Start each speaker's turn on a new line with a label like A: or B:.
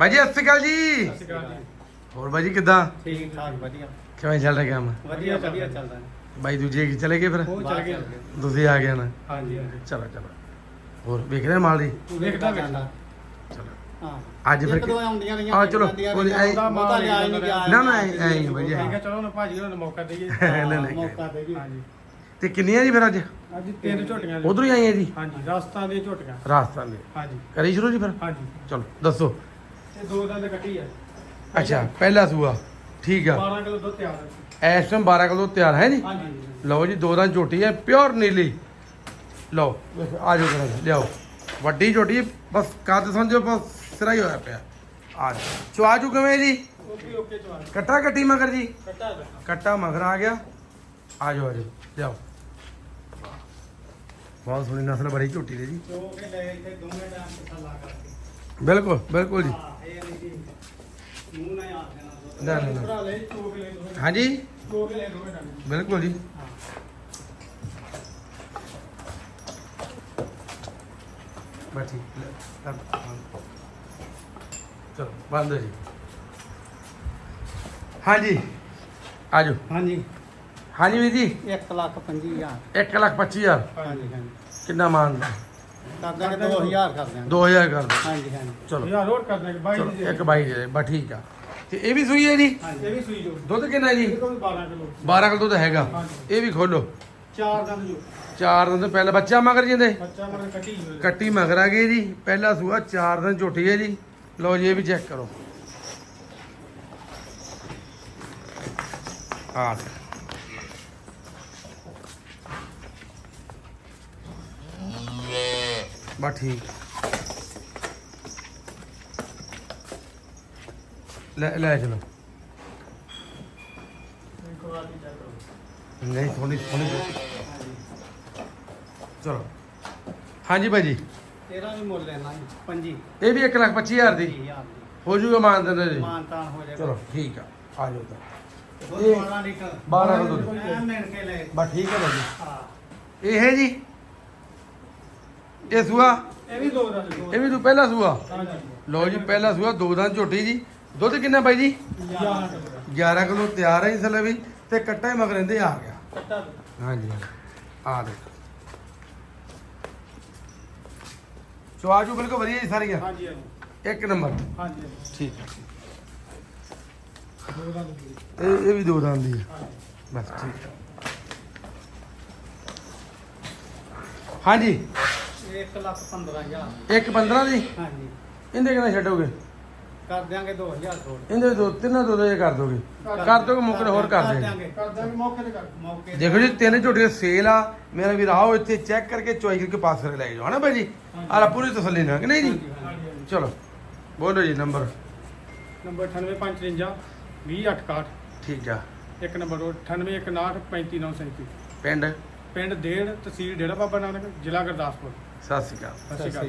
A: ਬਾਈ ਜੀ ਸਤਿ ਸ਼੍ਰੀ ਅਕਾਲ ਜੀ।
B: ਸਤਿ ਸ਼੍ਰੀ ਅਕਾਲ ਜੀ।
A: ਹੋਰ ਬਾਈ ਜੀ ਕਿੱਦਾਂ?
B: ਠੀਕ ਠਾਕ ਵਧੀਆ।
A: ਕਿਵੇਂ ਚੱਲ ਰਿਹਾ ਕੰਮ?
B: ਵਧੀਆ ਵਧੀਆ ਚੱਲਦਾ। ਹੈ
A: ਬਾਈ ਦੂਜੇ ਕੀ ਚਲੇ ਗਏ ਫਿਰ?
B: ਉਹ ਚੱਲ ਗਿਆ
A: ਤੁਸੀਂ ਆ ਗਏ ਨਾ?
B: ਹਾਂਜੀ
A: ਚਲੋ ਚਲੋ। ਹੋਰ ਵੇਖ ਰਹੇ ਮਾਲ ਜੀ
B: ਵੇਖਦਾ ਵੇਖਦਾ
A: ਚਲੋ।
B: ਹਾਂ।
A: ਅੱਜ ਫਿਰ
B: ਇੱਕ ਦੋ ਆਉਂਦੀਆਂ ਰਹੀਆਂ
A: ਆ ਚਲੋ, ਕੋਈ ਐਂ-
B: ਬਹੁਤਾ ਲਿਆ ਨਹੀਂ ਗਿਆ
A: ਨਾ, ਨਾ, ਐਂ- ਐਂ ਵਧੀਆ।
B: ਠੀਕ ਹੈ ਚਲੋ ਨਾ ਭਾਜੀ ਉਹਨਾਂ ਨੂੰ ਮੌਕਾ ਦਈਏ।
A: ਨਹੀਂ, ਨਹੀਂ।
B: ਮੌਕਾ ਦਈਏ
C: ਹਾਂਜੀ।
A: ਤੇ ਕਿੰਨੀਆਂ ਜੀ ਫਿਰ ਅੱਜ?
C: ਅੱਜ ਤਿੰਨ ਝੋਟੀਆਂ
A: ਉਧਰੋਂ ਹੀ ਆਈਆਂ ਜੀ?
C: ਹਾਂਜੀ ਰਾਜਸਥਾਨ ਦੀਆਂ ਝੋਟੀਆਂ।
A: ਰਾਜਸਥਾਨ ਦੇ
C: ਹਾਂਜੀ।
A: ਕਰੀ ਸ਼ੁਰੂ ਜੀ ਫਿਰ?
C: ਹਾਂਜੀ।
A: ਚਲੋ ਦੱਸੋ।
C: ਤੇ ਦੋ ਦੰਦ ਕੱਟੀ ਆ।
A: ਅੱਛਾ ਪਹਿਲਾ ਸੂਆ। ਠੀਕ ਆ।
C: 12 ਕਿਲੋ ਦੁੱਧ ਤਿਆਰ ਹੈ
A: ਇਸ ਟਾਈਮ 12 ਕਿਲੋ ਤਿਆਰ ਹੈ ਜੀ
C: ਹਾਂਜੀ
A: ਲਓ ਜੀ ਦੋ ਦਿਨ ਝੋਟੀ ਹੈ ਪਿਓਰ ਨੀਲੀ। ਲਓ ਵੇਖੋ, ਆ ਜਾਓ ਕਰਾਂ ਲਿਆਓ। ਵੱਡੀ ਝੋਟੀ ਹੈ, ਬਸ ਕੱਦ ਸਮਝੋ ਬਸ ਸਿਰਾ ਹੀ ਹੋਇਆ ਪਿਆ। ਆ ਜਾਓ। ਚੁਆਜੂ ਕਿਵੇਂ ਜੀ?
C: ਓਕੇ ਚਵਾਰ
A: ਕੱਟਾ ਕੱਟੀ ਮਗਰ ਜੀ?
C: ਕੱਟਾ
A: ਮਗਰ ਆ ਗਿਆ। ਆ ਜਾਓ ਆ ਜਾਓ ਲਿਆਓ। ਬਹੁਤ ਸੋਹਣੀ ਨਸਲ ਬੜੀ ਝੋਟੀ ਦੇ ਜੀ।
B: ਜੋ ਕੇ ਲੈ ਇੱਥੇ ਦੋਵੇਂ ਟਾਈਮ ਪੁੱਠਾ ਲਾ ਕਰਕੇ।
A: ਬਿਲਕੁਲ ਬਿਲਕੁਲ ਜੀ।
B: ਹਾਂ। ਮੂੰਹ ਨਾ ਆ ਦੇਣਾ
A: ਨਾ, ਨਾ, ਨਾ।
C: ਭਰਾ ਲੈ ਚੋਕ ਲੈ ਦੋਵੇਂ
A: ਹਾਂਜੀ
C: ਲੈ
A: ਬਿਲਕੁਲ ਜੀ ਬੰਦ। ਚਲੋ ਬੰਦ ਜੀ। ਹਾਂਜੀ ਆ ਜਾਓ
B: ਹਾਂਜੀ।
A: ਹਾਂਜੀ ਵੀਰ ਜੀ।
B: 1 ਲੱਖ 25000
A: 1 ਲੱਖ 25000
B: ਹਾਂਜੀ ਹਾਂਜੀ।
A: ਕਿੰਨਾ ਮਾਨ।
B: ਕਰ ਦਾਂਗੇ 2000 ਕਰ ਦਾਂਗੇ
A: 2000 ਕਰ ਦਿਓ।
B: ਹਾਂਜੀ ਹਾਂਜੀ।
A: ਚਲੋ।
C: ਯਾਰ ਰੋਡ ਕਰ ਦਾਂਗੇ ਬਾਈ
A: ਚਲੋ
C: ਜੀ।
A: ਇੱਕ ਬਾਈ ਦੇ ਬਸ ਠੀਕ ਆ। ਤੇ ਇਹ ਵੀ ਸੂਈ ਹੈ ਜੀ?
C: ਇਹ ਵੀ ਸੂਈ ਜੋ।
A: ਦੁੱਧ ਕਿੰਨਾ ਜੀ?
C: ਇਹ ਕੋਲ 12 ਕਿਲੋ।
A: 12 ਕਿਲੋ ਦੁੱਧ ਹੈਗਾ।
C: ਹਾਂਜੀ।
A: ਇਹ ਵੀ ਖੋਲੋ।
C: ਚਾਰ ਦੰਦ ਜੋ।
A: ਚਾਰ ਦਿਨ ਤੋਂ ਪਹਿਲਾਂ ਬੱਚਾ ਮਗਰ ਜਿੰਦੇ?
C: ਬੱਚਾ ਕੱਟੀ ਹੋਈ ਹੈ।
A: ਕੱਟੀ ਮਗਰ ਆ ਗਈ ਜੀ। ਪਹਿਲਾ ਸੂਆ ਚਾਰ ਦਿਨ ਝੋਟੀ ਹੈ ਜੀ। ਲਓ ਜੀ ਇਹ ਵੀ ਚੈੱਕ ਕਰੋ। ਆ। ਬਸ ਠੀਕ। ਲੈ ਲੈ ਚਲੋ। ਨਹੀਂ ਥੋੜੀ ਥੋੜੀ ਚਲੋ। ਹਾਂਜੀ ਭਾਜੀ।
B: ਤੇਰਾ ਵੀ ਮੁੱਲ ਲੈਣਾ ਜੀ ਪੰਜੀ।
A: ਇਹ ਵੀ 1 ਲੱਖ 25000 ਦੀ?
B: 20000 ਦੀ।
A: ਹੋ ਜੂਗਾ ਜੀ
B: ਮਾਨ ਤਾਨ ਹੋ ਜਾਏਗਾ।
A: ਚਲੋ ਠੀਕ ਆ। ਆ ਜਾਓ ਤਾਂ। ਇਹ-
B: 12 ਲੀਟਰ
A: 12 ਕਿਲੋ ਦੁੱਧ।
B: ਐ ਮਿਣ ਕੇ ਲੈ।
A: ਬਸ ਠੀਕ ਹੈ ਭਾਜੀ।
B: ਹਾਂ।
A: ਇਹ ਹੈ ਜੀ? ਇਹ ਸੂਆ?
C: ਇਹ ਵੀ ਦੋ ਦੰਦ
A: ਇਹ ਵੀ ਤੂੰ ਪਹਿਲਾ ਸੂਆ? ਲਓ ਜੀ ਪਹਿਲਾ ਸੂਆ ਦੋ ਦਿਨ ਝੋਟੀ ਜੀ। ਦੁੱਧ ਕਿੰਨਾ ਬਾਈ ਜੀ?
C: 11 ਕਿਲੋ।
A: 11 ਕਿਲੋ ਤਿਆਰ ਹੈ ਇਸ ਲਈ ਵੀ ਤੇ ਕੱਟਾ ਹੀ ਮਗਰ ਰਹਿੰਦੇ ਆ ਗਿਆ।
C: ਕੱਟਾ ਦੋ।
A: ਹਾਂਜੀ। ਆ ਦੇਖੋ। ਚੁਆਜੂ ਬਿਲਕੁਲ ਵਧੀਆ ਜੀ ਸਾਰੀਆਂ।
C: ਹਾਂਜੀ ਹਾਂਜੀ
A: ਇੱਕ ਨੰਬਰ।
C: ਹਾਂਜੀ।
A: ਠੀਕ ਹੈ
C: ਦੋ ਦੰਦ
A: ਇਹ ਇਹ ਵੀ ਦੋ ਦੰਦ ਦੀ ਹੈ ਬਸ ਠੀਕ ਹਾਂਜੀ।
B: 1 ਲੱਖ 15000
A: ਇੱਕ 15 ਦੀ?
B: ਹਾਂਜੀ।
A: ਇਹਦੇ ਕਿੰਨਾ ਛੱਡੋਗੇ?
B: ਕਰ ਦਿਆਂਗੇ 2000 ਛੋੜ
A: ਇਹਦੇ ਦੋ ਤਿੰਨਾਂ ਦੋ ਦੋ ਕਰ ਦੋਗੇ। ਕਰ ਦੋਗੇ ਮੁੱਕ ਹੋਰ ਕਰ ਦੇਗੇ
B: ਦਿਆਂਗੇ।
C: ਕਰ ਦਾਂਗੇ ਮੌਕੇ ਤੇ ਕਰ
B: ਮੌਕੇ।
A: ਦੇਖੋ ਜੀ ਤਿੰਨ ਝੋਟੀਆਂ ਸੇਲ ਆ। ਮੇਰਾ ਵੀਰ ਆਓ ਇੱਥੇ ਚੈੱਕ ਕਰਕੇ ਚੁਆਈ ਕਰਕੇ ਪਾਸ ਕਰਕੇ ਲੈ ਜਾਓ। ਹਨਾ ਭਾਈ ਜੀ? ਆਲਾ ਪੂਰੀ ਤਸੱਲੀ ਨਾਲ ਕਿ ਨਹੀਂ ਜੀ? ਚਲੋ ਬੋਲੋ ਜੀ ਨੰਬਰ।
C: ਨੰਬਰ 98553 20861
A: ਠੀਕ ਆ।
C: ਇੱਕ ਨੰਬਰ 98159 35937
A: ਪਿੰਡ?
C: ਪਿੰਡ ਦੇੜ ਤਹਿਸੀਲ ਡੇਰਾ ਬਾਬਾ ਨਾਨਕ ਜ਼ਿਲ੍ਹਾ ਗੁਰਦਾਸਪੁਰ।
A: ਸਤਿ ਸ਼੍ਰੀ ਅਕਾਲ
C: ਸਤਿ ਸ਼੍ਰੀ ਅਕਾਲ